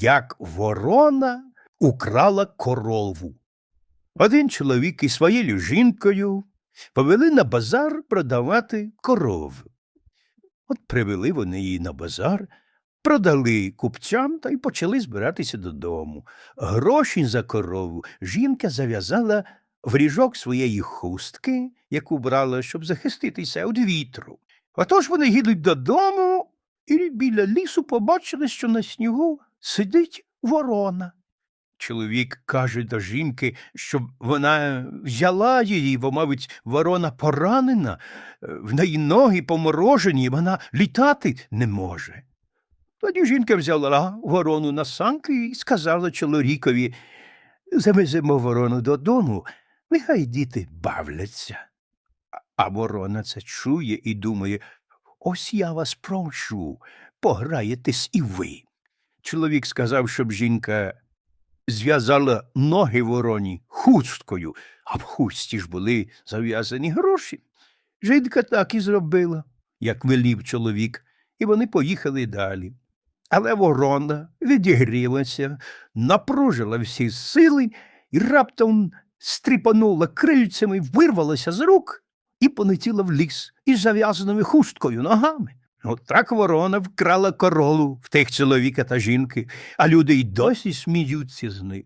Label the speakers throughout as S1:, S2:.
S1: як ворона украла корову. Один чоловік із своєю жінкою повели на базар продавати корову. От привели вони її на базар, продали купцям та й почали збиратися додому. Гроші за корову жінка зав'язала в ріжок своєї хустки, яку брала, щоб захиститися від вітру. Отож вони їдуть додому і біля лісу побачили, що на снігу сидить ворона. Чоловік каже до жінки, щоб вона взяла її, бо, мабуть, ворона поранена, е, в неї ноги поморожені, вона літати не може. Тоді жінка взяла ворону на санки і сказала чоловікові завеземо ворону додому, нехай діти бавляться. А- ворона це чує і думає, ось я вас прошу, пограєтесь і ви. Чоловік сказав, щоб жінка зв'язала ноги вороні хусткою, а в хусті ж були зав'язані гроші. Жінка так і зробила, як велів чоловік, і вони поїхали далі. Але ворона відігрілася, напружила всі сили і раптом стріпанула крильцями, вирвалася з рук і полетіла в ліс із зав'язаними хусткою ногами. От ворона вкрала королу в тих чоловіка та жінки, а люди й досі сміються з них.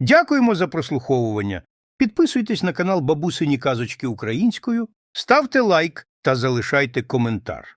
S1: Дякуємо за прослуховування. Підписуйтесь на канал Бабусині Казочки Українською, ставте лайк та залишайте коментар.